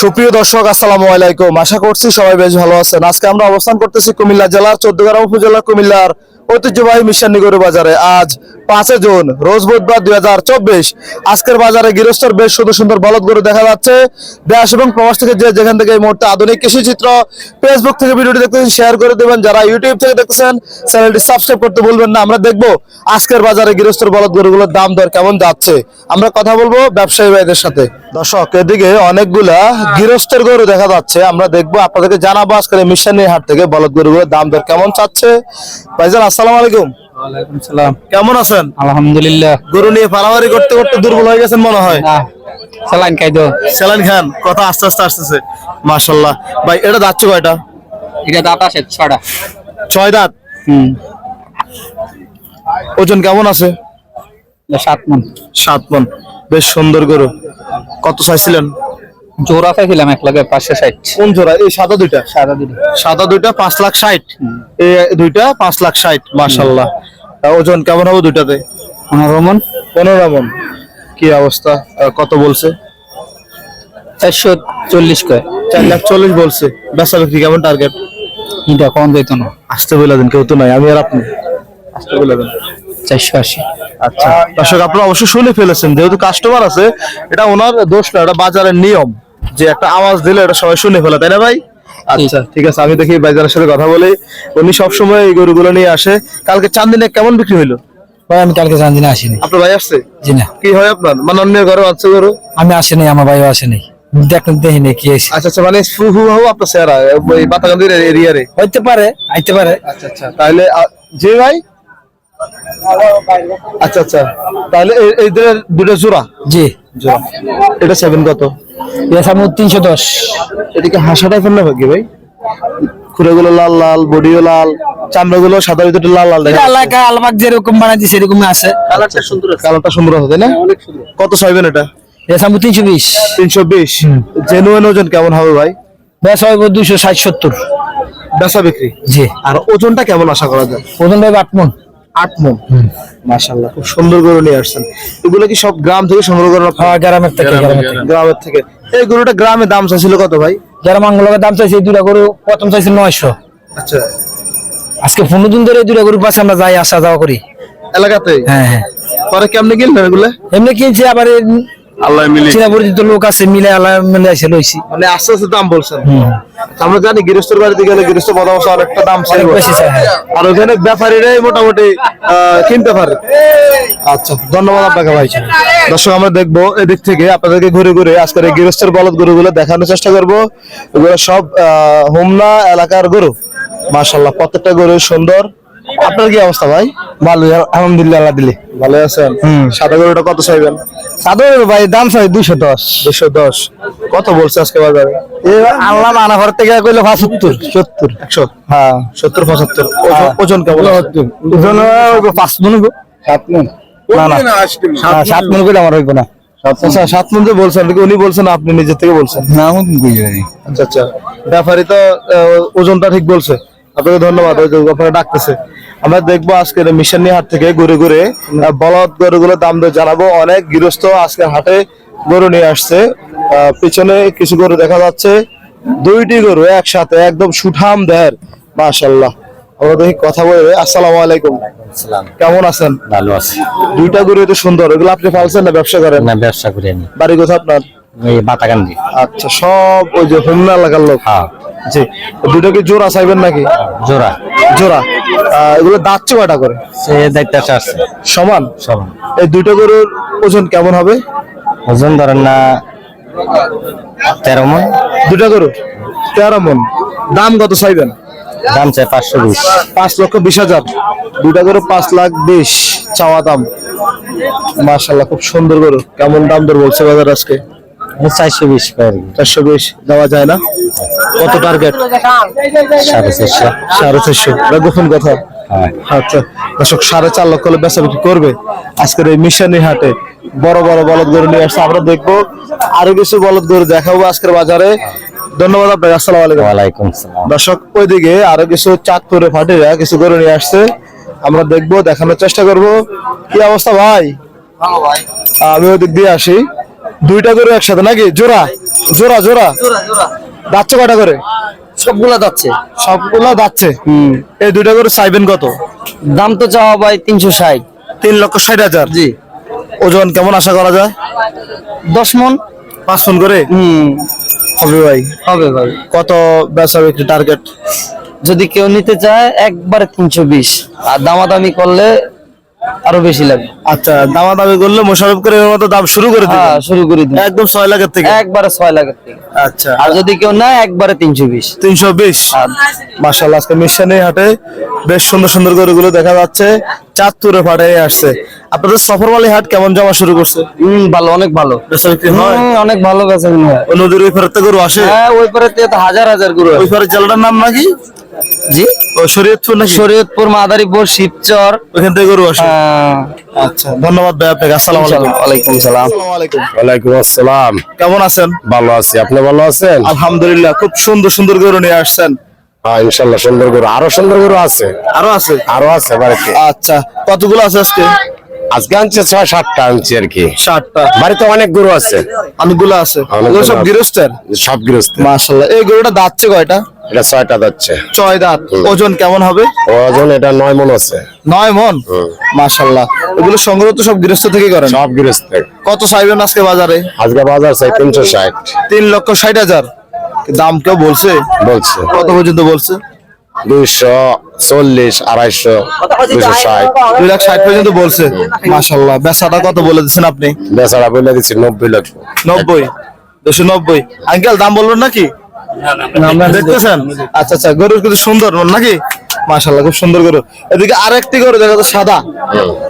সুপ্রিয় দর্শক, আসসালামু আলাইকুম। আশা করছি সবাই বেশ ভালো আছেন। আজকে আমরা অবস্থান করতেছি কুমিল্লা জেলার চোদ্দগ্রাম উপজেলা কুমিল্লার ঐতিহ্যবাহী মিশানি নিগর বাজারে। আজ পাঁচে জুন, রোজ বুধবার দুই হাজার চব্বিশ। আজকের বাজারে গৃহস্থর বেশ সুন্দর সুন্দর বলদ গরু দেখা যাচ্ছে। দেশ এবং প্রবাস থেকে যে যেখান থেকে এই মুহূর্তে আধুনিক কৃষি চিত্র ফেসবুক থেকে ভিডিওটি দেখতেছেন শেয়ার করে দেবেন। যারা ইউটিউব থেকে দেখতেছেন চ্যানেলটি সাবস্ক্রাইব করতে ভুলবেন না। আমরা দেখব আজকের বাজারে গৃহস্থর বলদ গরুগুলোর দাম দর কেমন যাচ্ছে। আমরা কথা বলব ব্যবসায়ী ভাইদের সাথে। দর্শক, এদিকে অনেকগুলা গৃহস্থের গরু দেখা যাচ্ছে। আমরা দেখব, আপনাদেরকে জানাব আজকের মিশনের হাট থেকে বলদ গরুগুলোর দাম দর কেমন চাচ্ছে। ভাইজান, আসসালামু আলাইকুম। ওয়ালাইকুম সালাম। কেমন আছেন? আলহামদুলিল্লাহ। গরু নিয়ে ফাড়াফাড়ি করতে করতে দুর্বল হয়ে গেছেন মনে হয়? না সালান খাই দো সেলান খান কথা আস্তে আস্তে আসতেছে। মার্শাল্লাহ ভাই এটা যাচ্ছে কয়টা? এটা দাঁত আছে ছটা ছয় দাঁত? হুম। ওজন কেমন আছে? সাত মন। সাত মন। বেশ সুন্দর গরু। কত চাইছিলেন জোড়া চাইছিলাম এক লাগে পাঁচশো ষাট। কোন জোড়া? এই সাদা দুইটা? সাদা দিদি সাদা দুইটা পাঁচ লাখ ষাট। এই দুইটা পাঁচ লাখ ষাট। মার্শাল্লাহ ওজন কেমন হবে দুইটাতে? পনেরো মন। পনেরো মন। কি অবস্থা? কত বলছে? চারশো চল্লিশ কয়। চার লাখ চল্লিশ বলছে। বেচা বিক্রি কেমন টার্গেট এটা কম যেত না। আসতে বলে দেন কেউ তো নাই। আমি আর আপনি? আসতে বলে দেন। চারশো আশি। আচ্ছা। দর্শক আপনারা অবশ্যই শুনে ফেলেছেন যেহেতু কাস্টমার আছে এটা ওনার দোষ না এটা বাজারের নিয়ম। যে একটা আওয়াজ দিলে এটা সবাই শুনে ফেলে তাই না ভাই? আচ্ছা ঠিক আছে আমি দেখি ভাইজানের সাথে কথা বলি। উনি সবসময় এই গরুগুলো নিয়ে আসে। কালকে চান্দিনে কেমন বিক্রি ভাই আমি কালকে চান্দিনা আসিনি। আপনার ভাই আসছে? জি না। কি হয় আপনার? মানে অন্যের ঘরে আছে গরু? আমি আসিনি আমার ভাইও আসেনি। দেখেন দেখিনি কি আচ্ছা আচ্ছা মানে ফু হু হু আপনার চেহারা ওই বাতাগন্দির এরিয়ারে হইতে পারে আইতে পারে। আচ্ছা আচ্ছা তাহলে জি ভাই? আচ্ছা আচ্ছা তাহলে এই- দুটো জোড়া? জি। এটা সেভেন কত? এসামু তিনশো দশ। এদিকে হাসা টাইপের না কি ভাই? খুঁড়েগুলো লাল লাল বডিও লাল চামড়াগুলো সাদা ভিতরে লাল লাল দেখা এলাকা আলবাগ যেরকম বানাইছে সেরকম আছে। কালারটা সুন্দর আছে। কালারটা সুন্দর আছে তাই না? কত চাইবেন এটা? এসামু তিনশো বিশ। তিনশো বিশ। জেনুয়েন ওজন কেমন হবে ভাই? বেশ হইব দুইশো ষাট সত্তর। বেচা বিক্রি? জি। আর ওজনটা কেমন আশা করা যায়? ওজন ভাই আট মন আট মন। মাশাল্লাহ খুব সুন্দর গরু নিয়ে আসছেন। এগুলো কি সব গ্রাম থেকে সংগ্রহ করেন? হ্যাঁ গ্রামের থেকে গ্রামের থেকে। এই গরুটা গ্রামে দাম চাইছিল কত ভাই? যারা মাঙ্গলের দাম চাইছে এই দুটা গরু প্রথম চাইছে নয়শো। আচ্ছা। আজকে পনেরো দিন ধরে এই দুটা গরুর পাশে আমরা যাই আসা যাওয়া করি। এলাকাতে? হ্যাঁ হ্যাঁ। পরে কেমনে কিনলেন এগুলো? এমনি কিনছি আবার আল্লাহ মিলি। চীনা পরিচিত লোক আছে মিলে আল্লাহ মিলে এসে লইছি। মানে আস্তে আস্তে দাম বলছেন। আমরা জানি গৃহস্থর বাড়িতে গেলে গৃহস্থ পরামর্শ অনেকটা দাম চাইব। অনেক বেশি চাই, হ্যাঁ। আর ওখানে ব্যাপারীরাই মোটামুটি আহ, কিনতে পারে আচ্ছা ধন্যবাদ আপনাকে ভাই। দর্শক আমরা দেখব এদিক থেকে আপনাদেরকে ঘুরে ঘুরে আজকের এই গৃহস্থের বলদ গরুগুলো দেখানোর চেষ্টা করব। এগুলো সব আহ, হোমনা এলাকার গরু। মাশাল্লাহ প্রত্যেকটা গরু সুন্দর। আপনার কি অবস্থা ভাই? ভালো আলহামদুলিল্লাহ আল্লাহ দিলে। ভালো আছেন? সাদা গরুটা কত চাইবেন? সাদর ভাই দাম চাই দুইশো দশ। দুশো দশ। কত বলছে আজকে বাজারে? আল্লাহ মানা ঘর থেকে কইলে পঁচাত্তর। সত্তর? একশো? হ্যাঁ। সত্তর পঁচাত্তর। ওজন- ওজন কেমন ওজন পাঁচ মন সাত মন? না না। হ্যাঁ, সাত মন কইলে আমার হইবো না। আচ্ছা সাত মন যে বলছেন উনি বলছেন আপনি নিজে থেকে বলছেন? না আচ্ছা আচ্ছা। ব্যাপারী তো ওজনটা ঠিক বলছে। আপনাকে ধন্যবাদ ওই যে আপনাকে ডাকতেছে। আমরা দেখব আজকের মিশন হাট থেকে ঘুরে ঘুরে বলদ গরুগুলোর দাম দর জানাব। অনেক গৃহস্থ আজকে হাটে গরু নিয়ে আসছে। পিছনে কিছু গরু দেখা যাচ্ছে। দুইটি গরু একসাথে একদম সুঠাম দেহের মাশাল্লাহ আমরা দেখি কথা বলে। আসসালামু আলাইকুম। কেমন আছেন? ভালো আছে। দুইটা গরু তো সুন্দর। ওগুলো আপনি ফালছেন না ব্যবসা করেন? না ব্যবসা করি আমি। বাড়ি কোথায় আপনার? এই বাতাকান্দি আচ্ছা সব ওই যে হোমনা এলাকার লোক। হ্যাঁ। জি। দুটো কি জোড়া চাইবেন নাকি? জোড়া। জোড়া এগুলো দাঁতছে কয়টা করে? সে দায়িত্ব আছে সমান? সব এই দুটো গরুর ওজন কেমন হবে? ওজন ধরেন না তেরো মন। দুটো গরু তেরো মন। দাম কত চাইবেন? দাম চাই পাঁচশো বিশ। পাঁচ লক্ষ বিশ হাজার। দুটা গরু পাঁচ লাখ বিশ চাওয়া দাম। মার্শাল্লাহ খুব সুন্দর গরু। কেমন দাম দর বলছে বাজার আজকে? চারশো বিশ চারশো বিশ দেওয়া যায় না? কত টার্গেট সাড়ে চারশো। সাড়ে চারশো। গোপন কথা? হ্যাঁ। আচ্ছা। দর্শক সাড়ে চার লক্ষ হলে বেচা বিক্রি করবে। আজকের এই মিশানি হাটে বড় বড় বলদ গরু নিয়ে আসছে। আমরা দেখব আরও কিছু বলদ গরু দেখাবো আজকের বাজারে। ধন্যবাদ আপনাকে। আসসালামু আলাইকুম। ওয়ালাইকুম দর্শক ওইদিকে আরও কিছু চাঁদপুরে ফাটিরা কিছু গরু নিয়ে আসছে। আমরা দেখব দেখানোর চেষ্টা করব। কি অবস্থা ভাই? আমি ওদিক দিয়ে আসি। দুইটা গরু একসাথে নাকি? জোড়া? জোড়া জোড়া। যাচ্ছে কটা করে? সবগুলা যাচ্ছে। সবগুলা যাচ্ছে? হুম। এই দুইটা করে চাইবেন কত? দাম তো চাওয়া ভাই তিনশো ষাট। তিন লক্ষ ষাট হাজার? জি। ওজন কেমন আশা করা যায়? দশ মন। পাঁচ মন করে? হুম। হবে ভাই। হবে ভাই। কত বেচা বিক্রি টার্গেট যদি কেউ নিতে চায় একবারে তিনশো বিশ। আর দামাদামি করলে আরও বেশি লাগবে আচ্ছা দামা দামি করলে মোশারফ করে মতো দাম শুরু করে হ্যাঁ শুরু করে দিন একদম ছয় লাখের থেকে? একবারে ছয় লাখের থেকে। আচ্ছা। আর যদি কেউ নেয় একবারে তিনশো বিশ। তিনশো বিশ? মাসাল্লাহ আজকে মিশানি হাটে বেশ সুন্দর সুন্দর গরুগুলো দেখা যাচ্ছে। চাঁদপুরে ফাটে আসছে। আপনাদের সফরওয়ালি হাট কেমন জমা শুরু করছে? হম ভালো অনেক ভালো। হয়? অনেক ভালো বেচা হয়। ওই নদীর ওই ফেরতে গরু আসে? হ্যাঁ ওই পারে তো হাজার হাজার গরু ওই। ফেরত জেলাটার নাম নাকি? জি? ও শরীয়তপুর নাকি? শরীয়তপুর মাদারীপুর শিবচর। ওখান থেকে গরু আসে আচ্ছা ধন্যবাদ ভাই আপনাকে। আসসালামু আলাইকুম। ওয়ালাইকুম সালাম। ওয়ালাইকুম আসসালাম। কেমন আছেন? ভালো আছি। আপনি ভালো আছেন? আলহামদুলিল্লাহ খুব সুন্দর সুন্দর গরু নিয়ে আসছেন। হ্যাঁ ইনশাল্লাহ সুন্দর গরু। আরও সুন্দর গরু আছে? আরও আছে? আরও আছে বাড়িতে। আচ্ছা কতগুলো আছে আজকে? আজকে আনছে ছয় সাতটা আনছি আর কি। ষাটটা বাড়িতে অনেক গরু আছে। অনেকগুলো আছে। সব গৃহস্থের? সব গৃহস্থ মাশাল্লাহ এই গরুটা দাঁতছে কয়টা? এটা ছয়টা যাচ্ছে ছয় দাঁত। ওজন কেমন হবে? ওজন এটা নয় মন আছে। নয় মন? মাশাল্লাহ এগুলো সংগ্রহ তো সব গৃহস্থ থেকে করেন? সব গৃহস্থ কত চাইবেন আজকে বাজারে? আজকে বাজার চাই তিনশো ষাট। তিন লক্ষ ষাট হাজার। দাম কেউ বলছে? বলছে। কত পর্যন্ত বলছে? দুইশো চল্লিশ আড়াইশো দুইশো ষাট। দুই লাখ ষাট পর্যন্ত বলছে। মাশাল্লাহ বেচাটা কত বলে দিচ্ছেন আপনি? বেচারা বলে দিচ্ছি নব্বই লক্ষ। নব্বই? দুশো নব্বই। আঙ্কেল দাম বলবেন নাকি? দেখতেছেন? আচ্ছা আচ্ছা গরু কিন্তু সুন্দর নাকি? মাশাল্লাহ খুব সুন্দর গরু। এদিকে আরেকটি গরু দেখা যাচ্ছে সাদা।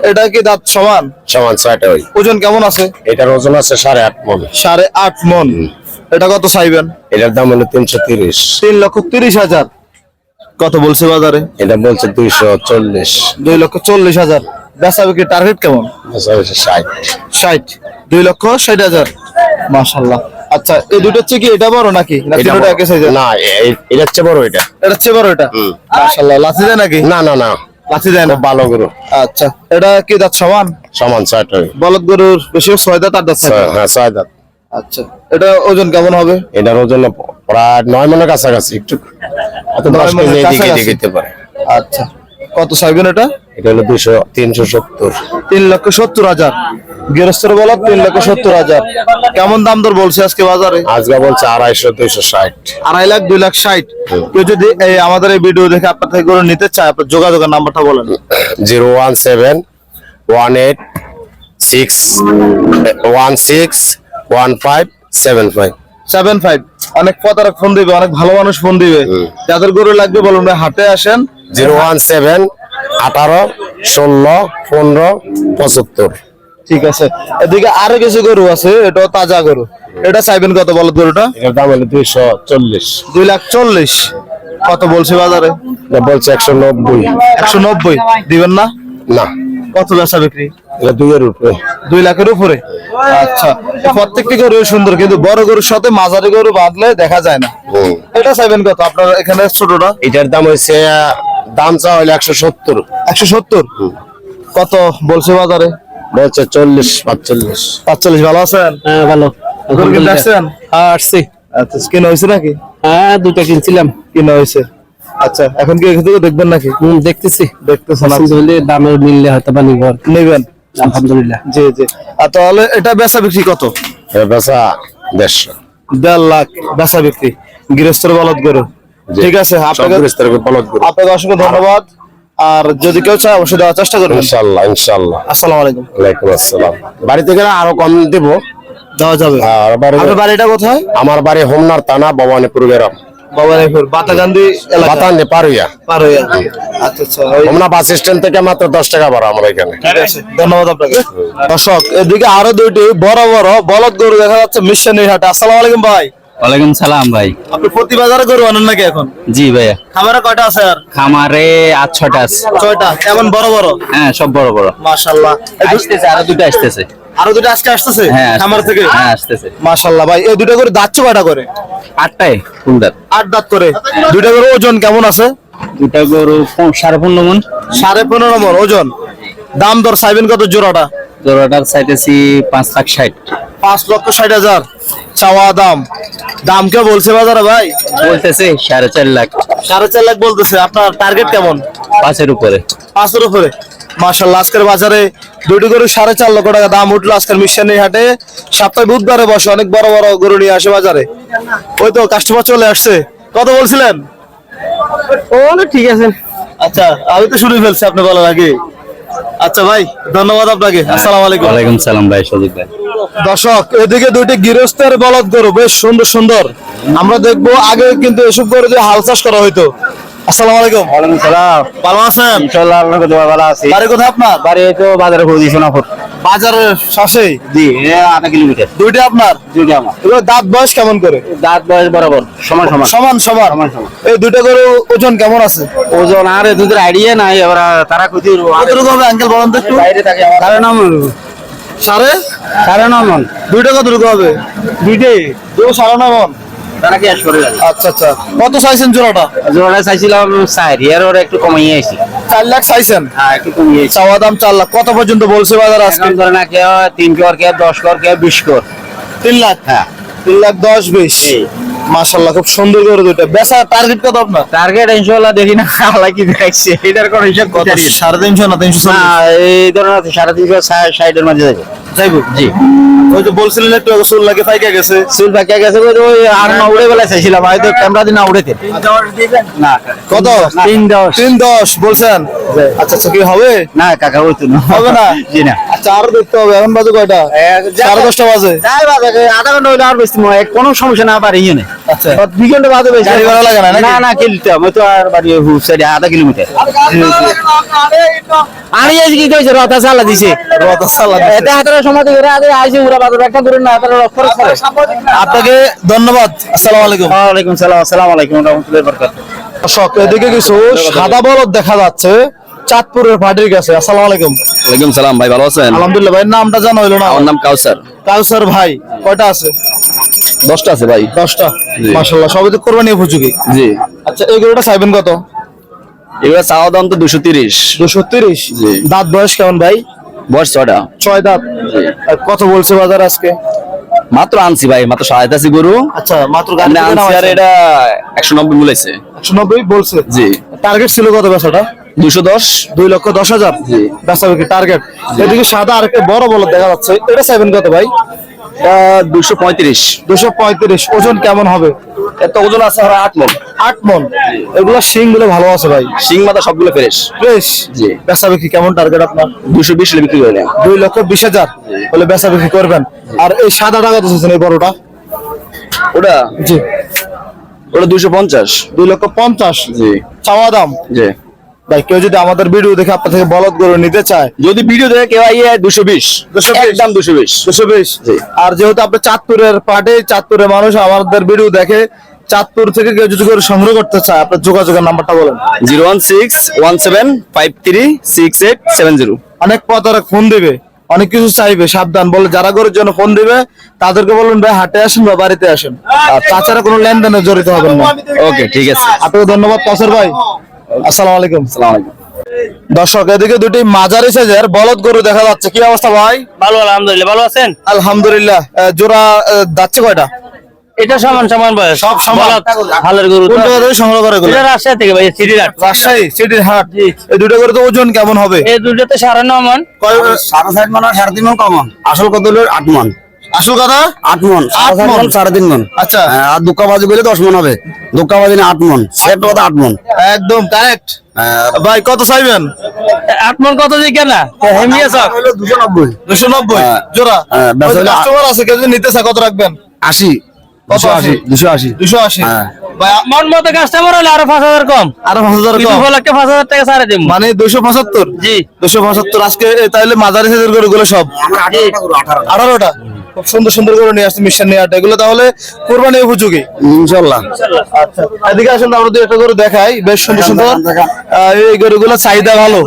এটা কি দাঁত সমান? সমান ছয়টা ওই। ওজন কেমন আছে? এটার ওজন আছে সাড়ে আট মন। সাড়ে আট মন। এটা কত চাইবেন? এটার দাম হলো তিনশো তিরিশ। তিন লক্ষ তিরিশ হাজার। কত বলছে বাজারে? এটা বলছে দুইশো চল্লিশ। দুই লক্ষ চল্লিশ হাজার। বেচা বিক্রি টার্গেট কেমন? ষাট। ষাট। দুই লক্ষ ষাট হাজার। মাশাল্লাহ আচ্ছা এই দুটো হচ্ছে কি এটা বড় নাকি? না এটা হচ্ছে বড়। এটা। এটা হচ্ছে বড় এটা? মাশাল্লাহ লাথি দেয় নাকি? না না না। লাথি দেয় না? ভালো গরু। আচ্ছা এটা কি দাঁত সমান? সমান ছয়টা বলদ গরুর বেশি ছয় দাঁত আট দাঁত হ্যাঁ ছয় দাঁত। আচ্ছা এটা ওজন কেমন হবে? এটার ওজন প্রায় নয় মনের কাছাকাছি একটু দিতে পারে। আচ্ছা কত চাইবেন এটা? এটা হলো দুশো তিনশো সত্তর। তিন লক্ষ সত্তর হাজার। গৃহস্থের বলদ তিন লক্ষ সত্তর হাজার। কেমন দাম দর বলছে আজকে বাজারে? আজকে বলছে আড়াইশো দুইশো ষাট। আড়াই লাখ দুই লাখ ষাট। কেউ যদি এই আমাদের এই ভিডিও দেখে আপনার থেকে গরু নিতে চায় আপনার যোগাযোগের নাম্বারটা বলেন। Zero one seven one eight six one six one five seven five seven five অনেক পতারক ফোন দিবে অনেক ভালো মানুষ ফোন দিবে। যাদের গরু লাগবে বলুন ভাই হাটে আসেন। জিরো ওয়ান সেভেন আঠারো ষোলো পনেরো পঁচাত্তর। ঠিক আছে। এদিকে আরও কিছু গরু আছে এটাও তাজা গরু। এটা চাইবেন কত বলদ গরুটা? এটার দাম হলো দুইশো চল্লিশ। দুই লাখ চল্লিশ। কত বলছে বাজারে? বলছে একশো নব্বই। একশো নব্বই। দিবেন না? না। কত বেচা বিক্রি? এটা দুইয়ের উপরে। দুই লাখের উপরে? আচ্ছা। প্রত্যেকটি গরু সুন্দর কিন্তু বড় গরুর সাথে মাঝারি গরু বাঁধলে দেখা যায় না। এটা চাইবেন কত? আপনার এখানে ছোটটা এটার দাম হয়েছে দাম চা একশো সত্তর। একশো সত্তর? কত বলছে বাজারে? বলছে চল্লিশ পাঁচচল্লিশ। পাঁচচল্লিশ ভালো আছেন? হ্যাঁ ভালো। আসছেন? হ্যাঁ আসছি। আচ্ছা কিনা হয়েছে নাকি? হ্যাঁ দুটা কিনছিলাম। কিনা হয়েছে। আচ্ছা এখন কি এখান থেকে দেখবেন নাকি? দেখতেছি। দেখতেছেন হলে দামের মিললে হয়তো বা নেবেন। আলহামদুলিল্লাহ। জি জি। আর তাহলে এটা বেচা বিক্রি কত? এর বেচা দেড়শো। দেড় লাখ বেচা বিক্রি। গৃহস্থের বলদ গরু। ঠিক আছে আপনাকে অসংখ্য ধন্যবাদ। আর যদি কেউ চায় অবশ্যই দেওয়ার চেষ্টা করবেন। ইনশাল্লাহ ইনশাল্লাহ আসসালামু আলাইকুম। ওয়ালাইকুম আসসালাম। বাড়ি থেকে আরও কম দিব। দেওয়া যাবে। আর বাড়িটা কোথায়? আমার বাড়ি হোমনার থানা ভবানীপুর গ্রাম। পারুইয়া। আচ্ছা আচ্ছা ওই বাস স্ট্যান্ড থেকে মাত্র দশ টাকা ভাড়া আমার এখানে। ধন্যবাদ আপনাকে। দর্শক এদিকে আরও দুইটি বড় বড় বলদ গরু দেখা যাচ্ছে মিশনের হাটে আসসালামু আলাইকুম ভাই। ওয়ালাইকুম সালাম ভাই। আপনি প্রতি বাজারে গরু আনেন নাকি এখন? জি ভাইয়া। খামারে কয়টা আছে আর? খামারে আট ছটা আছে। ছয়টা এমন বড় বড়? হ্যাঁ সব বড় বড়। আসতেছে আরও দুটো আসতেছে। আরও দুটো আজকে আসতেছে? হ্যাঁ আসতেছে। খামার থেকে? হ্যাঁ আসতেছে। মাশাল্লাহ ভাই এই দুটো করে দাঁত কয়টা করে? আটটায় সুন্দর আট দাঁত করে। দুইটা করে ওজন কেমন আছে? দুটা গরু সাড়ে পনেরো মন। সাড়ে পনেরো মন ওজন। দাম দর চাইবেন কত জোড়াটা? জোড়াটার চাইতেছি পাঁচ লাখ ষাট। পাঁচ লক্ষ ষাট হাজার। চাওয়া দাম। দাম কে বলছে বাজারে ভাই? বলতেছে সাড়ে চার লাখ। সাড়ে চার লাখ বলতেছে। আপনার টার্গেট কেমন? পাঁচের উপরে। পাঁচের উপরে। মার্শাল্লাহ আজকের বাজারে দুটি গরু সাড়ে চার লক্ষ টাকা দাম উঠল আজকের মিশানি হাটে। সপ্তাহে বুধবারে বসে অনেক বড় বড় গরু নিয়ে আসে বাজারে। ওই তো কাস্টমার চলে আসছে। কত বলছিলেন? ও ঠিক আছে। আচ্ছা আমি তো শুনে ফেলছি আপনি বলার আগে। আচ্ছা ভাই ধন্যবাদ আপনাকে। আসসালামু আলাইকুম। ওয়ালাইকুম সালাম ভাই সজিব ভাই। দর্শক এদিকে দুইটি গৃহস্থের বলদ গরু বেশ সুন্দর সুন্দর। আমরা দেখব আগে কিন্তু এসব গরু দিয়ে হাল চাষ করা হইতো। আসসালামু আলাইকুম। ওয়ালাইকুম সালাম। ভালো আছেন? ইনশাআল্লাহ আপনাকে দোয়া ভালো আছি। বাড়ি কোথায় আপনার? বাড়ি তো বাজারে ঘুরে সোনাপুর বাজারের শাসে জি আধা কিলোমিটার। দুইটা আপনার? দুইটা আমার। এগুলো দাঁত বয়স কেমন করে? দাঁত বয়স বরাবর সমান সমান। সমান সমান। সমান সমান। এই দুইটা গরু ওজন কেমন আছে? ওজন আর দুধের আইডিয়া নাই এবার তারা খুঁজি কতটুকু হবে? আঙ্কেল বলেন তো একটু। বাইরে থাকে আমার। নয় মন। সাড়ে? সাড়ে মন। দুইটা কতটুকু হবে? দুইটাই। দুটো সাড়ে নয় মন। আচ্ছা আচ্ছা। কত চাইছেন জোড়াটা? জোড়া চাইছিলাম চার ইয়ার ওরা একটু কমাইয়ে আইছি। চার লাখ চাইছেন? হ্যাঁ একটু কমিয়ে চাওয়া দাম চার লাখ। কত পর্যন্ত বলছে বাজার আজকে? ধরে না কেউ তিন কর কেউ দশ কর কেউ বিশ কর। তিন লাখ? হ্যাঁ। তিন লাখ দশ বিশ। মাশাল্লাহ খুব সুন্দর করে দুইটা। বেচা টার্গেট কত আপনার? টার্গেট ইনশাল্লাহ দেখি না আল্লাহ কি দেখাইছে এটার কোন হিসাব কত? কত সাড়ে তিনশো না তিনশো না এই ধরনের আছে সাড়ে তিনশো ষাটের মাঝে যাবে। যাইবো? জি। ওই যে বলছিলেন একটু চুল লাগে পাইকা গেছে। চুল বাকি গেছে ওই ওই আর না উড়ে বেলা চাইছিলাম হয়তো ক্যামেরা দিন না উড়েতে না কত? তিন দশ। তিন দশ বলছেন। আচ্ছা আচ্ছা কি হবে? না কাকা ওই তো না। হবে না? জি না। আচ্ছা আরও দেখতে হবে এখন বাজে কয়টা? সাড়ে দশটা বাজে। যাই বাজে আধা ঘণ্টা হইলে আর বেশি কোনো সমস্যা না পারি ইয়ে আচ্ছা। দুই ঘণ্টা বাদে বেশি গাড়ি ভাড়া লাগে না, না না হবে তো আর বাড়ি হুসাইডে আধা কিলোমিটার। আজ কি কইছে রথা চালা দিছে? রথ সালাদ এটা হাতের সময় করে আগে আইছে উড়া বাজার একটা করে না হাতের খরচ করে আপনাকে ধন্যবাদ। আসসালামু আলাইকুম। ওয়ালাইকুম সালাম আসসালামু আলাইকুম রহমতুল্লাহি দর্শক এদিকে কিছু সাদা বলদ দেখা যাচ্ছে। চাঁদপুরের পার্টির কাছে। আসসালামু আলাইকুম। ওয়ালাইকুম সালাম ভাই ভালো আছেন? আলহামদুলিল্লাহ ভাই নামটা জানা হইল না। আমার নাম কাউসার। কাউসার ভাই কয়টা আছে? দশটা আছে ভাই। দশটা। জি। মাশাল্লাহ সবই তো কোরবানি উপযোগী। জি। আচ্ছা এই গরুটা চাইবেন কত? এগুলো চাওয়া দাম তো দুশো তিরিশ। দুশো তিরিশ। জি। দাঁত বয়স কেমন ভাই? বয়স ছটা ছয় দাঁত। আর কত বলছে বাজার আজকে? মাত্র আনছি ভাই মাত্র সাড়ে গরু। আচ্ছা মাত্র এমনি আনছি আর এটা একশো নব্বই মূলাইছে একশো নব্বই বলছে? জি। টার্গেট ছিল কত বেচাটা? দুশো দশ দুই লক্ষ দশ হাজার। জি। বেচা বিক্রি টার্গেট এদিকে সাদা আর একটা বড় বলদ দেখা যাচ্ছে। এটা চাইবেন কত ভাই? দুশো পঁয়ত্রিশ। দুশো পঁয়ত্রিশ ওজন কেমন হবে? এত ওজন আছে আর আট মন। আট মন? এগুলো শিংগুলো ভালো আছে ভাই। শিং মাথা সবগুলো ফ্রেশ বেশ জি। বেচা বিক্রি কেমন টার্গেট আপনার? দুশো বিশ বিক্রি করে নেন দুই লক্ষ বিশ হাজার। বলে বেচা বিক্রি করবেন। আর এই সাদা টাকা তো এই বড়টা? ওটা? জি। ওটা দুশো পঞ্চাশ। দুই লক্ষ পঞ্চাশ। জি। চাওয়া দাম? জি। ভাই কেউ যদি আমাদের ভিডিও দেখে আপনার থেকে বলদ গরু নিতে চায় যদি ভিডিও দেখে কেউ আইয়ে দুশো বিশ 220 একদম দুশো বিশ। দুশো বিশ? আর যেহেতু আপনি চাঁদপুরের পার্টি চাঁদপুরের মানুষ আমাদের ভিডিও দেখে চাঁদপুর থেকে কেউ যদি করে সংগ্রহ করতে চায় আপনার যোগাযোগের নাম্বারটা বলেন। Zero one six one seven five three six eight seven zero. অনেক পথ প্রতারক ফোন দিবে অনেক কিছু চাইবে সাবধান। বলে যারা গরুর জন্য ফোন দিবে তাদেরকে বলুন ভাই হাটে আসেন বা বাড়িতে আসেন। আর তাছাড়া কোনো লেনদেনে জড়িত হবেন না। ওকে ঠিক আছে। আপনাকে ধন্যবাদ কাসর ভাই। আসসালামু আলাইকুম। সালাম আলাইকুম। দর্শক এদিকে দুটি মাঝারি সাইজের বলদ গরু দেখা যাচ্ছে। কি অবস্থা ভাই? ভালো আলহামদুলিল্লাহ। ভালো আছেন? আলহামদুলিল্লাহ। জোড়া যাচ্ছে কয়টা? এটা সমান সমান বয়স। সব সমান। হালের গরু সংগ্রহ করে রাজশাহী থেকে ভাই সিটি রাট রাজশাহী সিটির হাট। এই দুটো করে তো ওজন কেমন হবে? এই দুটোতে সাড়ে ন মন। কয়- সাড়ে সাত মন আর সাড়ে তিন মন কম আসল কত হলো? আট মন। আসল কথা? আট মন। আট সাড়ে মন? সাড়ে তিন মন। আচ্ছা। হ্যাঁ, আর দুঃখাবাজি বলে দশ মন হবে। দুঃখাবাজি না আট মন। সেট কথা আট মন। একদম কারেক্ট হ্যাঁ, ভাই কত চাইবেন? আট মন কত দিয়ে কেনা? হেমিয়া সব দুশো নব্বই। দুশো নব্বই? হ্যাঁ। জোড়া? কাস্টমার আছে কেউ নিতে চায় কত রাখবেন? আশি। দুশো আশি দুশো আশি। দুশো আশি। ভাই মন মতো কাস্টমার হলে আরও পাঁচ হাজার কম। আরও পাঁচ হাজার কম। পাঁচ হাজার টাকা ছাড়ে দিব মানে দুশো পঁচাত্তর? জি। দুশো পঁচাত্তর আজকে এ, তাহলে মাঝারি সাইজের গরুগুলো সব? আঠারোটা? খুব সুন্দর সুন্দর করে নিয়ে আসছে মিশন নিয়ে আটটা এগুলো তাহলে কোরবানি উপযোগী? ইনশাল্লাহ আচ্ছা। এদিকে আসেন আমরা দুই একটা গরু দেখাই। বেশ সুন্দর সুন্দর। এই গরুগুলো চাহিদা ভালো।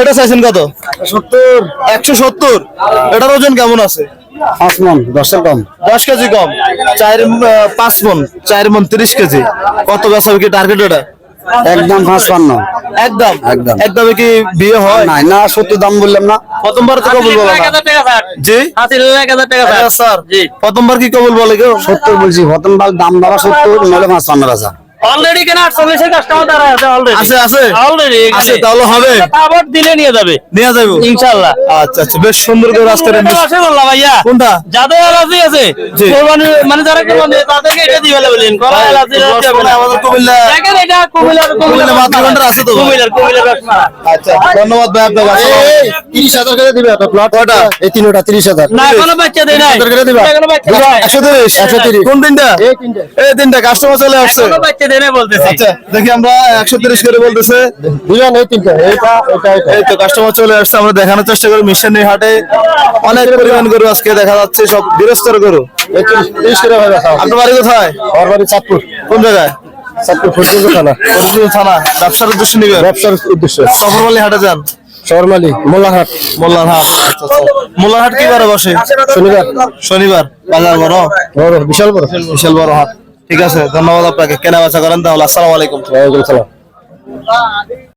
এটা চাইছেন কত? সত্তর। একশো সত্তর। এটার ওজন কেমন আছে? পাঁচ মন কম। দশ কেজি কম। চার পাঁচ মন চার মন তিরিশ কেজি। কত বেচা বিক্রি টার্গেট এটা? একদম পাঁচপান্ন। একদম? একদম। একদমই কি বিয়ে হয়? নাই না সত্য দাম বললাম না। প্রথমবার তো কবুল বলা না। জি? আচ্ছা, স্যার। প্রথমবার কি কবুল বলে কেউ? সত্তর বলছি প্রথমবার দাম দেওয়া সত্তর নলে পাঁচপান্ন বেচা অলরেডি কেন আটচল্লিশের কাস্টমার দাঁড়া আছে অলরেডি আছে আছে। অলরেডি আছে তাহলে হবে। আবার দিলে নিয়ে যাবে। নিয়ে যাব। ইনশাল্লাহ। আচ্ছা আচ্ছা বেশ সুন্দর করে আজকে আছে বললাম ভাইয়া? কোনটা? যাদের আছে। কোরবানি মানে যারা কোরবানি তাদেরকে এটা দিবে বলেন। কোন অ্যালার্জি আমাদের কুমিল্লা দেখেন এটা কুমিল্লার কুমিল্লা আছে তো? কুমিল্লার আচ্ছা ধন্যবাদ ভাই আপনাকে। তিরিশ হাজার করে দিবে প্লট কয়টা এই তিনটা তিরিশ হাজার। না এখনও বাচ্চা দেয় নাই। করে দিবা? এখনও বাচ্চা দেয় নাই। একশো তিরিশ। একশো তিরিশ। কোন তিনটা? এই তিনটা। এই তিনটা কাস্টমার চলে আসছে। বলতেছি। আচ্ছা দেখি আমরা একশো তিরিশ করে বলতেছে। দিবেন এই তিনটা এইটা এটা এটা এই তো কাস্টমার চলে আসছে আমরা দেখানোর চেষ্টা করি মিশনের হাটে অনেক পরিমাণ গরু আজকে দেখা যাচ্ছে সব বীরস্তর গরু। করে ভাই আপনার বাড়ি কোথায়? আমার বাড়ি চাঁদপুর। কোন জায়গায়? চাঁদপুর ফরিদপুর থানা। ফরিদপুর থানা। ব্যবসার উদ্দেশ্য নিবেন? ব্যবসার উদ্দেশ্যে। সফরমালি হাটে যান? শর্মালি মোল্লাহাট মোল্লার হাট মোল্লার হাট কি বারে বসে? শনিবার। শনিবার বাজার বড়? বড় বিশাল বড়। বিশাল বড় হাট। ঠিক আছে ধন্যবাদ আপনাকে। কেনা বেচা করেন তাহলে আসসালামু আলাইকুম। ওয়ালাইকুম সালাম